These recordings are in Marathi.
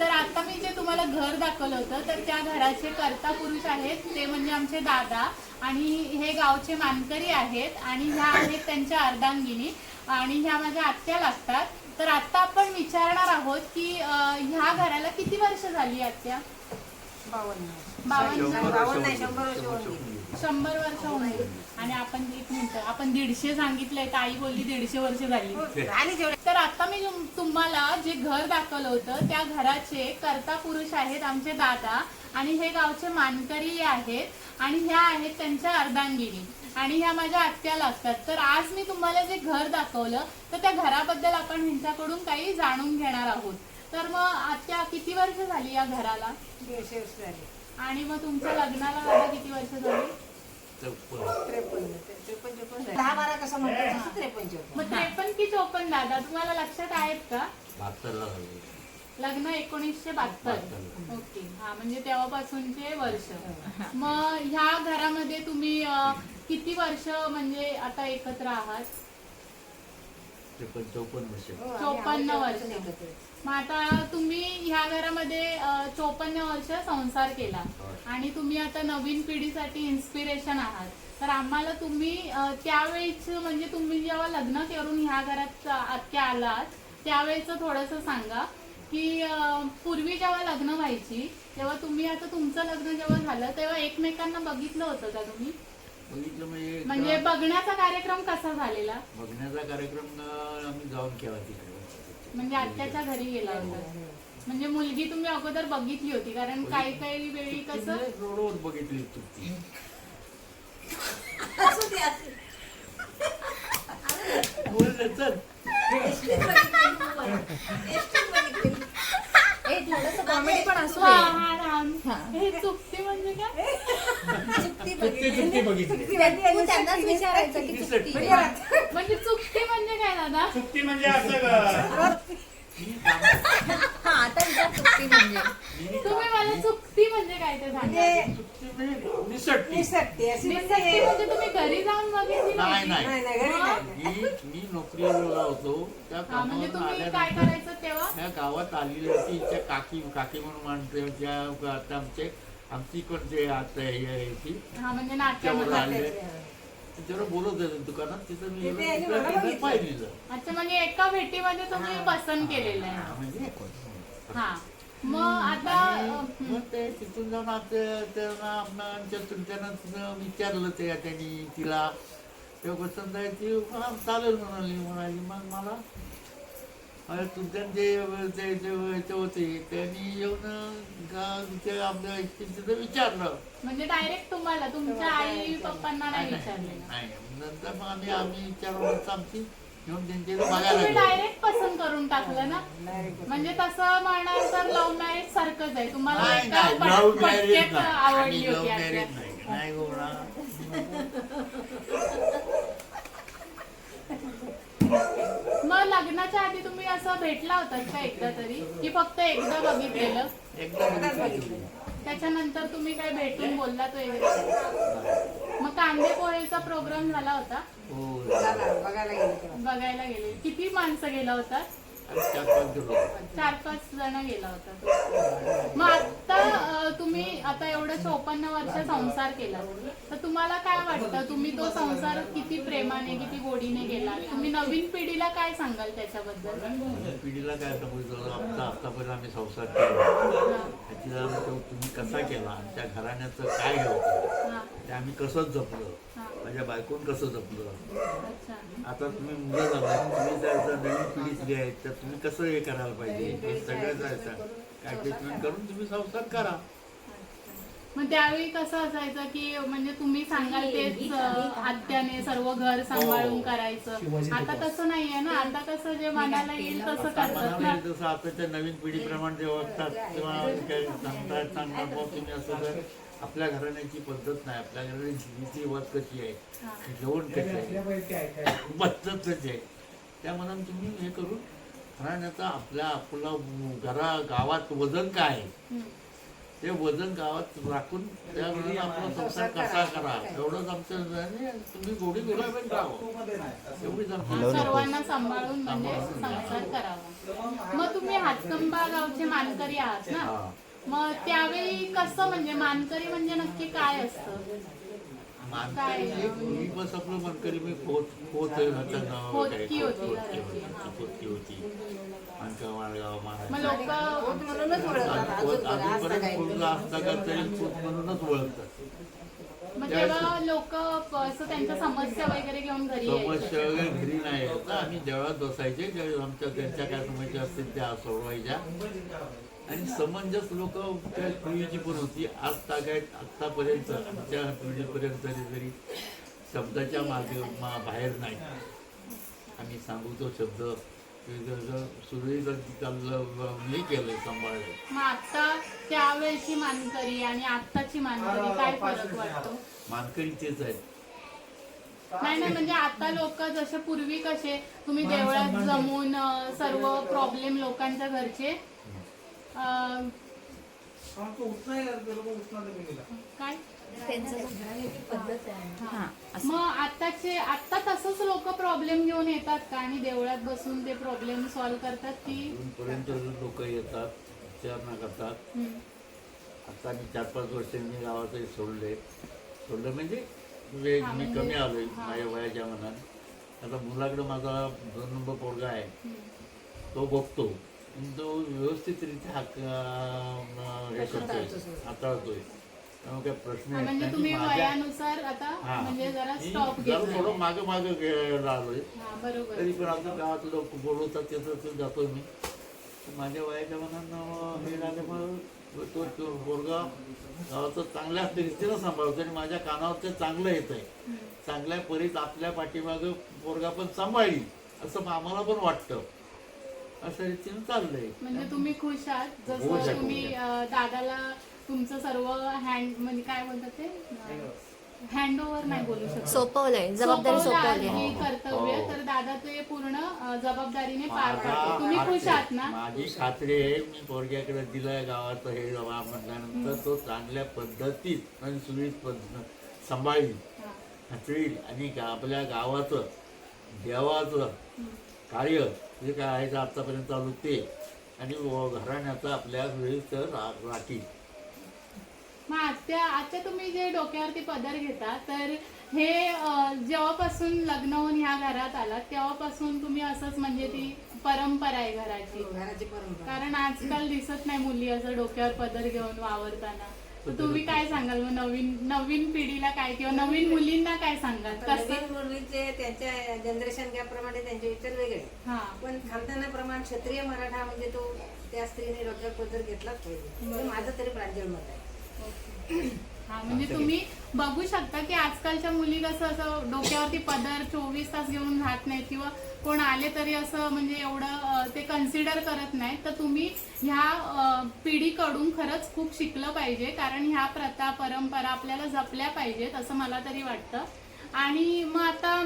तर आता मी जे तुम्हाला घर दाखवलं होतं तर त्या घराचे कर्ता पुरुष आहेत. ते म्हणजे आमचे दादा आणि हे गावचे मानकरी आहेत आणि ह्या आहेत त्यांच्या अर्धांगिनी आणि ह्या माझ्या आत्या लागतात. तर आता आपण विचारणार आहोत की ह्या घराला किती वर्ष झाली आत्या? बावन्न. शंभर वर्ष गेली. आणि आपण एक मिनिट आपण दीडशे सांगितलंय तर आई बोलली दीडशे वर्ष झाली. तर आता मी तुम- तुम्हाला जे घर दाखवलं होतं त्या घराचे कर्ता पुरुष आहेत आमचे दादा आणि हे गावचे मानकरी आहेत आणि ह्या आहेत त्यांच्या अर्धांगिनी. आणि ह्या माझ्या आत्या लागतात. तर आज मी तुम्हाला जे घर दाखवलं तर त्या घराबद्दल आपण ह्यांच्याकडून काही जाणून घेणार आहोत. तर मग आत्या किती वर्ष झाली या घराला? दीडशे वर्ष झाले. आणि मग तुमच्या लग्नाला दादा किती वर्ष झाली. दहा बारा कसं त्रेपन्न. चोपन्न त्रेपन्न की चोपन्न दादा? तुम्हाला लक्षात आहेत का? बहात्तरला झाली. लग्न एकोणीसशे बहात्तर. ओके. हा म्हणजे तेव्हापासूनचे वर्ष. मग ह्या घरामध्ये तुम्ही अं, किती वर्ष म्हणजे आता एकत्र आहात? त्रेपन्न चौपन्न वर्ष. हो, आम्ही चोपन्न वर्ष. एकत्र. मग आता तुम्ही ह्या घरामध्ये चोपन्न वर्ष संसार केला. आणि तुम्ही आता नवीन पिढीसाठी इन्स्पिरेशन आहात. तर आम्हाला तुम्ही त्यावेळीच म्हणजे तुम्ही जेव्हा लग्न करून ह्या घरात आत्या आलात त्यावेळेचं थोडंसं सांगा की पूर्वी जेव्हा लग्न व्हायची तेव्हा तुम्ही आता तुमचं लग्न जेव्हा झालं तेव्हा एकमेकांना बघितलं होतं का तुम्ही? म्हणजे म्हणजे बघण्याचा कार्यक्रम कसा झालेला? बघण्याचा कार्यक्रम आम्ही जाऊन केला तिकडे. म्हणजे आत्याच्या घरी गेला होता म्हणजे मुलगी तुम्ही अगोदर बघितली होती कारण काही काही वेळी कसं रोडवर बघितली तू ती असू दे, असू दे. बोल ना, चल. थोडंसं कॉमेडी पण असू दे. हा. हे. चुकते म्हणजे काय? चुकती बघितलेली. चुकती तू त्यांनाच विचारायचं की ती चुकती. सटकी. आहे. म्हणजे चुकते म्हणजे काय दादा? चुकती म्हणजे असं ग- हा आता विचार चुकती म्हणजे. तुम्ही मला चुकती म्हणजे काय ते सांगा. म्हणजे म्हणजे निसटती. निसटते, अशी निसक्ती तुम्ही घरी जाऊन बघितली नाही नव्हती? नाही. नाही, नाही, घरी नाही. मी मी नोकरीला होतो त्या हा म्हणजे कामावर तुम्ही काय आल्यानंतर करायचं तेव्हा? ह्या गावात आलेली होती त्या काकी काकी म्हणून ज्या आता आमचे आमची कोणते आता हे आहे ती. हा म्हणजे तिच्यावर बोलत होते दुकानात. तिथं मी तिथे आणि तिथं- मला तिथं बघितलं. पाहिलेलं. अच्छा म्हणजे एका भेटीमध्ये तुम्ही पसंत केलेलं आहे. म्हणजे हा. मग आता आणि अं, मग ते तिथून जाऊन आता त्यांना आमच्या तुमच्यानं तिनं विचारलं ते त्यांनी तिला. तेव्हा आहे ती हा, चालेल म्हणाली म्हणाली. मग मला अरे तुमच्या जे ते जे ते होते त्यांनी येऊन गा- ते आपल्या तिथं विचारलं. म्हणजे डायरेक्ट तुम्हाला तुमच्या आई पप्पांना नाही नाही, विचारलेलं नाही नंतर मग आम्ही आम्ही विचारलं आमची तुम्ही डायरेक्ट पसंत करून टाकलं ना. म्हणजे तसं म्हणाल तर लव्ह मॅरेज सारखंच आहे. तुम्हाला एका पटक्यात आवडली होती मग लग्नाच्या आधी तुम्ही असं भेटला होतात का एकदा तरी? की फक्त एकदा बघितलेलं? एकदा त्याच्यानंतर तुम्ही काय भेटून बोललात वगैरे? मग कांदे पोहेचा प्रोग्राम झाला होता. हो बघायला गेले तेव्हा. बघायला गेले. किती माणसं गेला होता? चार पाच गेलो चार पाच जण गेला होता. मग आता अं, तुम्ही आता एवढं चोपन्न वर्ष संसार केला तर तुम्हाला काय वाटतं? तुम्ही तो संसार किती प्रेमाने किती गोडीने गेला तुम्ही नवीन पिढीला काय सांगाल त्याच्याबद्दल? पिढीला काय समजलं आमचा आतापर्यंत आम्ही संसार केला. हा, त्याची तो तुम्ही कसा केला? आमच्या घराण्याचं काय होतं? हा, ते आम्ही कसं जपलं? हा. माझ्या बायकोन कसं जपलं? अच्छा. आता तुम्ही मुलं झाला तुम्ही जर नवीन पिढीतली आहेत तर तुम्ही कसं हे करायला पाहिजे? हे सगळं जायचं. काय ट्रीटमेंट करून तुम्ही संसार करा. मग त्यावेळी कसं असायचं की म्हणजे तुम्ही सांगाल तेच आत्याने सर्व घर सांभाळून करायचं. आता तसं नाहीये ना. आता कसं जे मनाला येईल तसं करतात ना. तसं आताच्या नवीन पिढीप्रमाणे जे वागतात तेव्हा काही सांगतात सांगतात बुवा तुम्ही असं जर आपल्या घराण्याची पद्धत नाही आपल्या घराण्याची रीती वाद कशी आहे जेवण कशी आहे? पद्धत कशी आहे? त्या मनानं तुम्ही हे करून घराण्याचा आपल्या आपला घरा गावात वजन काय आहे. ते वजन गावात राखून त्यावेळी आपला संसार कसा करा एवढंच आमचं आणि तुम्ही गोडी गुलाबी राहावं. एवढीच आमची सर्वांना सांभाळून म्हणजे संसार करावा. मग तुम्ही हातकंबा गावचे मानकरी आहात ना. मग त्यावेळी कसं म्हणजे मानकरी म्हणजे नक्की काय असतं? मानकरी मी बस आपलं मानकरी मी पोत पोत होतं नाव पोतकी काय, होती. पोतकी मानगाव मग लोक पोत म्हणूनच ओळखतात अजूनपर्यंत असता का तरी पोत म्हणूनच ओळखतात. मग तेव्हा लोक असं त्यांच्या समस्या वगैरे घेऊन घरी समस्या वगैरे घरी नाही येत. आम्ही देवळात बसायचे आमच्या त्यांच्या काय समस्या असतील त्या सोडवायच्या. आणि समंजस लोक त्या पिढीची पण होती. आज तागायत आत्तापर्यंत आमच्या पिढीपर्यंत तरी शब्दाच्या मागे मा- बाहेर नाही. आम्ही सांगू तो शब्द सुरळीत मी आता त्यावेळेची मानकरी आणि आत्ताची मानकरी काय फरक वाटतो? मानकरी तेच नाही नाही म्हणजे आता लोक जसे पूर्वी कसे तुम्ही देवळात जमून सर्व प्रॉब्लेम लोकांच्या घरचे काय? हा असं. मग आताचे आता तसंच लोक प्रॉब्लेम घेऊन येतात का? आणि देवळात बसून ते प्रॉब्लेम सॉल्व्ह करतात की? अजूनपर्यंत लोक येतात विचारणा करतात. हम्म. आता मी चार पाच वर्ष मी गावातही सोडले. सोडलं म्हणजे वेग हा, मी म्हणजे- कमी आलोय हा. माझ्या वयाच्या मनात आता मुलाकडे माझा दोन नंबर पोरगा आहे. तो बघतो. तो व्यवस्थितरित्या हे करतोय हाताळतोय त्यामुळे काय प्रश्न हा, येत म्हणजे नाही. तुम्ही माझ्या- वयानुसार आता हा. म्हणजे जरा मी स्टॉप जरा घेतला थोडं मागं मागं हा बरोबर तरी पण आता गावात लोक बोलवतात त्याचं ते जातो मी तर माझ्या वयाच्या मनानं हे झाल्यामुळं तो तो पोरगा गावाचं चांगल्या रीतीनं सांभाळतो आणि माझ्या कानावर ते चांगलं येत आहे चांगल्या परीत आपल्या पाठीमागं पोरगा पण सांभाळी असं आम्हाला पण वाटतं अशा रीतीनं चाललंय. म्हणजे तुम्ही खुश आहात? जसं आहे, तुम्ही अं, दादाला तुमचं सर्व हँड म्हणजे काय बोलतात ते? हँड ओव्हर नाही बोलू शकत. सोपवलंय जबाबदारी सोपवलं सोपवली आहे. आहे. ही कर्तव्य. हो. तर दादा ते पूर्ण अं, जबाबदारीने पार माझा पाडतो तुम्ही खुश आहात ना? माझी खात्री आहे मी पोरग्याकडे दिलंय गावाचं हे जमा म्हटल्यानंतर तो चांगल्या पद्धतीत आणि सुरळीत पद्धत सांभाळी हा. हातळील आणि गा- आपल्या गावाचं देवाचं कार्य जे काय आहे ते आतापर्यंत चालू ते? आणि व- घराण्याचं आपल्या वेळी तर रा- राखील मग आत्या आत्या तुम्ही जे डोक्यावरती पदर घेता तर हे जेव्हापासून लग्न होऊन ह्या घरात आलात तेव्हापासून तुम्ही असंच म्हणजे ती परंपरा आहे घराची? घराची परंपरा. कारण आजकाल दिसत नाही मुली असं डोक्यावर पदर घेऊन वावरताना. तुम्ही काय सांगाल? मग नवीन नवीन पिढीला काय किंवा नवीन मुलींना काय सांगाल? कसं? नवीन मुलीचे त्यांच्या जनरेशन गॅपप्रमाणे त्यांचे विचार वेगळे. हा. पण खानदानाप्रमाणे क्षत्रिय मराठा म्हणजे तो त्या स्त्रीने डोक्यावर पदर घेतलाच पाहिजे. हे माझं तरी प्रांजळ मत आहे. हा म्हणजे तुम्ही बघू शकता की आजकालच्या मुली कसं असं डोक्यावरती पदर चोवीस तास घेऊन राहत नाहीत किंवा कोण आले तरी असं म्हणजे एवढं ते कन्सिडर करत नाही. तर तुम्ही ह्या पिढीकडून खरंच खूप शिकलं पाहिजे. कारण ह्या प्रथा परंपरा आपल्याला जपल्या पाहिजेत असं मला तरी वाटतं. आणि मग आता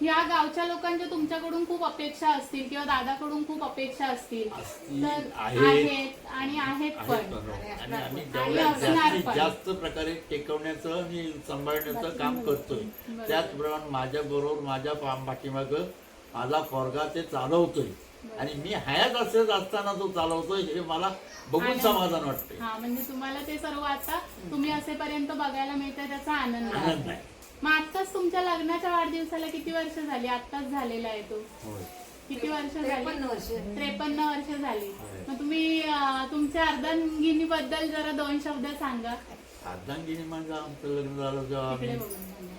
या गावच्या लोकांच्या तुमच्याकडून खूप अपेक्षा असतील किंवा दादाकडून खूप अपेक्षा असतील असतील, तर आहेत. आहेत आणि आहेत आहे पण पण. आणि आम्ही आणि जेवढ्या असणार जास्तीत पण. जास्त प्रकारे टेकवण्याचं आणि सांभाळण्याचं काम करतोय. त्याचप्रमाणे माझ्या बरोबर माझ्या पा- पाठीमागं माझा पोरगा ते चालवतोय आणि मी हयात असत असताना तो चालवतोय हे मला बघून आनंद. समाधान वाटतंय हा म्हणजे तुम्हाला ते सर्व आता तुम्ही असेपर्यंत बघायला मिळतं त्याचा आनंद आहे. आनंद आहे मग आत्ताच तुमच्या लग्नाच्या वाढदिवसाला किती वर्ष झाली? आत्ताच झालेला आहे तो. किती वर्ष झाली? त्रेपन्न वर्ष. झाली. मग तुम्ही अं, तुमच्या अर्धांगिनी बद्दल जरा दोन शब्द सांगा. अर्धांगिनी माझं आमचं लग्न झालं जेव्हा इकडे आम्ही. बघून सांगा.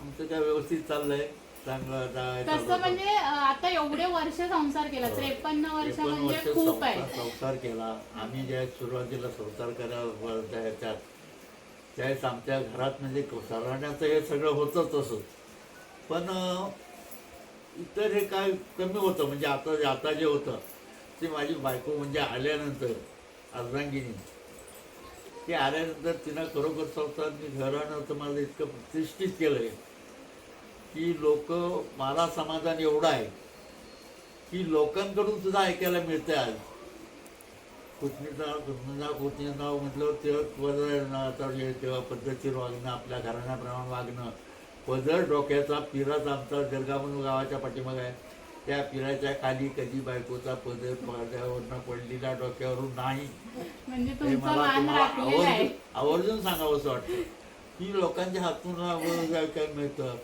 आमचं काय व्यवस्थित चाललंय. चांगलं तसं म्हणजे अं, आता एवढे वर्ष संसार केला. त्रेपन्न वर्ष त्रेपन्न म्हणजे वर्ष खूप संसार आहे. संसार केला. आम्ही ज्या सुरुवातीला संसार करायला त्याच्यात त्यावेळेस आमच्या घरात म्हणजे सराहण्याचं हे सगळं होतं तसं. पण इतर हे काय कमी होतं म्हणजे आता आता जे होतं ते माझी बायको म्हणजे आल्यानंतर अर्धांगिनी. ते आल्यानंतर तिनं खरोखर संसार घरानं तर माझं इतकं प्रतिष्ठित केलं आहे की लोक मला समाधान एवढं आहे की लोकांकडून सुद्धा ऐकायला मिळतं आज. पुतणीचा पुतणीचा पुतणी नाव म्हटलं तेव्हा आता जे तेव्हा पद्धतशीर वागणं आपल्या घराण्याप्रमाणे वागणं. पदर डोक्याचा पिराच आमचा जरगामून गावाच्या पाठीमागे आहे. त्या पिराच्या खाली कधी बायकोचा पदर पडद्यावरनं पडलेला डोक्यावरून नाही. म्हणजे हे मला आवर्जून आवर्जून सांगावं असं वाटतं. की लोकांच्या हातून काय मिळतं?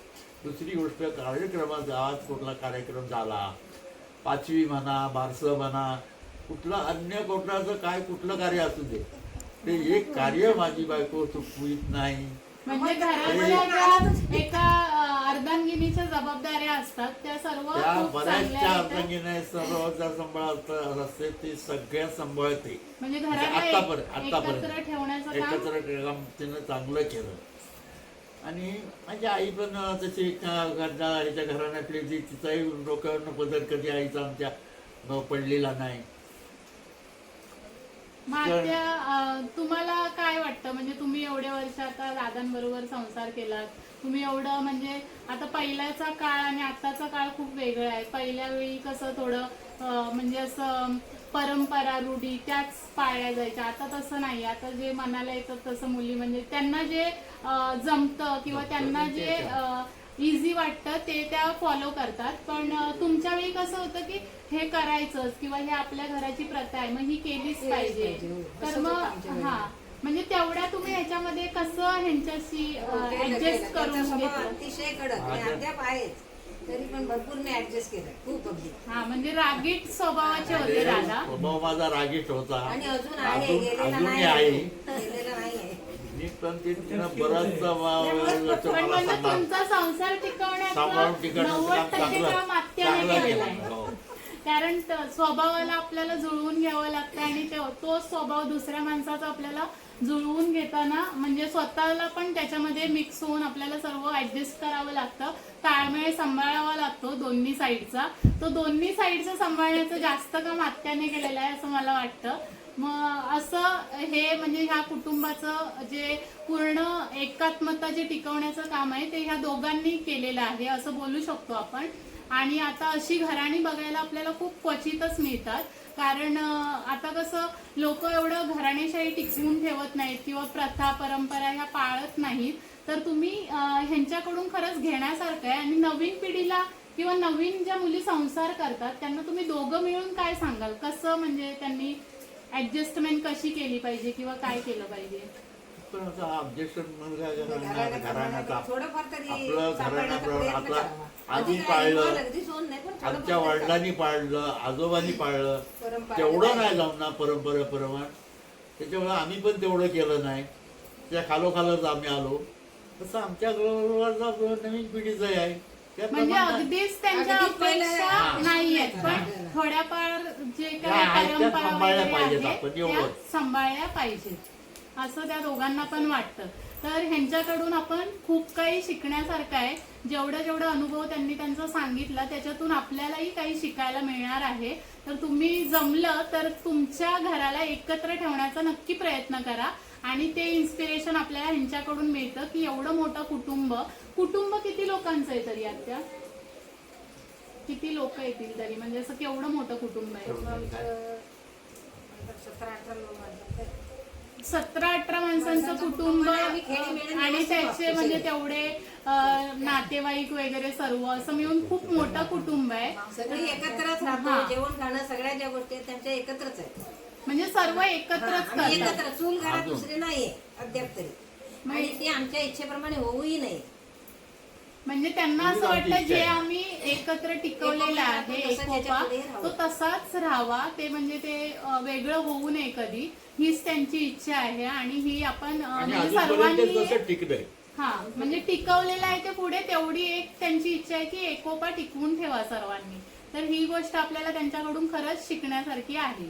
दुसरी गोष्ट कार्यक्रमात गावात कुठला कार्यक्रम झाला? पाचवी म्हणा बारसं म्हणा कुठलं अन्य कुठलाचं काय कुठलं कार्य असू दे. ते एक कार्य माझी बायको चुकवीत नाही. म्हणजे घरामध्ये ज्या एका अं, अर्धांगिनीच्या जबाबदाऱ्या असतात. त्या सर्व त्या खूप बऱ्याचशा चांगल्या आहेत. अर्थांगिने सर्व ज्या सांभाळत असते. ती सगळ्या सांभाळते. म्हणजे म्हणजे घराला आतापर्यंत एक- आतापर्यंत एकत्र ठेवण्याचं काम एकत्र काम तिनं चांगलं केलं. आणि माझी आई पण तशी घरच्या आईच्या घराण्यातली जी तिचाही डोक्यावरनं पदर कधी आईचा आमच्या न पडलेला नाही. मग आत्या, अं, तुम्हाला काय वाटतं? म्हणजे तुम्ही एवढे वर्ष आता दादांबरोबर संसार केलात. तुम्ही एवढं म्हणजे आता पहिल्याचा काळ आणि आताचा काळ खूप वेगळा आहे. पहिल्या वेळी कसं थोडं अं, म्हणजे असं परंपरा रूढी त्याच पाळल्या जायच्या. आता तसं नाही. आता जे मनाला येतं तसं मुली म्हणजे त्यांना जे अं, जमतं किंवा त्यांना जे इझी वाटतं ते त्या फॉलो करतात. पण तुमच्या वेळी कसं होतं की हे करायचंच किंवा हे आपल्या घराची प्रथा आहे मग ही केलीच पाहिजे. हो. तर मग. हा. म्हणजे तेवढ्या तुम्ही ह्याच्यामध्ये कसं ह्यांच्याशी ऍडजस्ट केलं. करून अतिशय कडक अद्याप आहेच. तरी पण भरपूर मी ऍडजस्ट केलं खूप अगदी. हा म्हणजे रागीट स्वभावाचे होते दादा. स्वभाव माझा रागीट होता. आणि अजून आहे गेलेला नाही. आहे. गेलेला नाही बराचसा म्हणजे तुमचा संसार सांभाळून टिकवण्याचं टिकवण्याचं नव्वद काम टक्के चांगलं काम आत्याने चांगलं केलेलं केलं आहे हो. कारण त- स्वभावाला आपल्याला जुळवून घ्यावं लागतं आणि तो- तो स्वभाव दुसऱ्या माणसाचा आपल्याला जुळवून घेताना म्हणजे स्वतःला पण त्याच्यामध्ये मिक्स होऊन आपल्याला सर्व ऍडजस्ट करावं लागतं. ताळमेळ सांभाळावा लागतो दोन्ही साईडचा तो दोन्ही साईडचं सांभाळण्याचं जास्त काम आत्याने केलेलं आहे असं मला वाटतं. मग असं हे म्हणजे ह्या कुटुंबाचं जे पूर्ण एकात्मता जे टिकवण्याचं काम आहे ते ह्या दोघांनी केलेलं आहे असं बोलू शकतो आपण. आणि आता अशी घराणी बघायला आपल्याला खूप क्वचितच मिळतात. कारण आता कसं लोक एवढं घराणेशाही टिकवून ठेवत नाहीत किंवा प्रथा परंपरा ह्या पाळत नाहीत. तर तुम्ही ह्यांच्याकडून खरंच घेण्यासारखं आहे. आणि नवीन पिढीला किंवा नवीन ज्या मुली संसार करतात त्यांना तुम्ही दोघं मिळून काय सांगाल? कसं म्हणजे त्यांनी ऍडजस्टमेंट कशी केली पाहिजे किंवा काय केलं पाहिजे? पण आता थोडंफार तरी आपलं सांभाळण्याचा घराण्याप्रमाणे प्रयत्न आपला करावा. आधी काय पाळलं. नाही, पण थोडंफार आमच्या तरी वडिलांनी पाळलं आजोबांनी पाळलं. परंपरा तेवढं नाही जमणार परंपरेप्रमाणे त्याच्यामुळे आम्ही पण तेवढं केलं नाही. त्या खालोखालच आम्ही आलो. तसं आमच्या बरोबर नवीन पिढीचं आहे म्हणजे त्याप्रमाणे अगदीच त्यांच्या अगदी पहिलं- अपेक्षा पण. थोड्याफार जे त्या काही आहेत त्या परंपरा सांभाळल्या वगैरे पाहिजेत आहेत, आपण, त्या एवढंच. सांभाळल्या पाहिजेत. असं त्या दोघांना पण वाटतं. तर ह्यांच्याकडून आपण खूप काही शिकण्यासारखं आहे. जेवढं जेवढं अनुभव त्यांनी त्यांचा सांगितला त्याच्यातून आपल्यालाही काही शिकायला मिळणार आहे. तर तुम्ही जमलं तर तुमच्या घराला एकत्र ठेवण्याचा नक्की प्रयत्न करा. आणि ते इन्स्पिरेशन आपल्याला ह्यांच्याकडून मिळतं की एवढं मोठं कुटुंब कुटुंब किती लोकांचं आहे तरी आत्या? किती लोक येतील तरी? म्हणजे असं केवढं मोठं कुटुंब आहे? सतरा अठरा लोक माणसं. सतरा अठरा माणसांचं कुटुंब आणि त्याचे म्हणजे. तेवढे नातेवाईक वगैरे सर्व असं मिळून खूप मोठं कुटुंब आहे. सगळी एकत्रच. राहतो जेवण खाणं सगळ्या ज्या गोष्टी आहेत त्यांच्या एकत्रच आहेत. म्हणजे सर्व एकत्रच करतात. एकत्र चूल घरात. दुसरी नाहीये अद्याप तरी. म्हणजे- आणि ते आमच्या इच्छेप्रमाणे होऊही नाही म्हणजे त्यांना असं ठीक जे. आम्ही एकत्र टिकवलेलं एकोपा आहे एकोपा. तो तसाच राहावा. ते म्हणजे ते वेगळं होऊ नये कधी. हीच त्यांची इच्छा आहे आणि ही आपण म्हणजे सर्वांनी हा म्हणजे टिकवलेलं आहे ते पुढे तेवढी एक त्यांची इच्छा आहे की एकोपा टिकवून ठेवा सर्वांनी. तर ही गोष्ट आपल्याला त्यांच्याकडून खरंच शिकण्यासारखी आहे.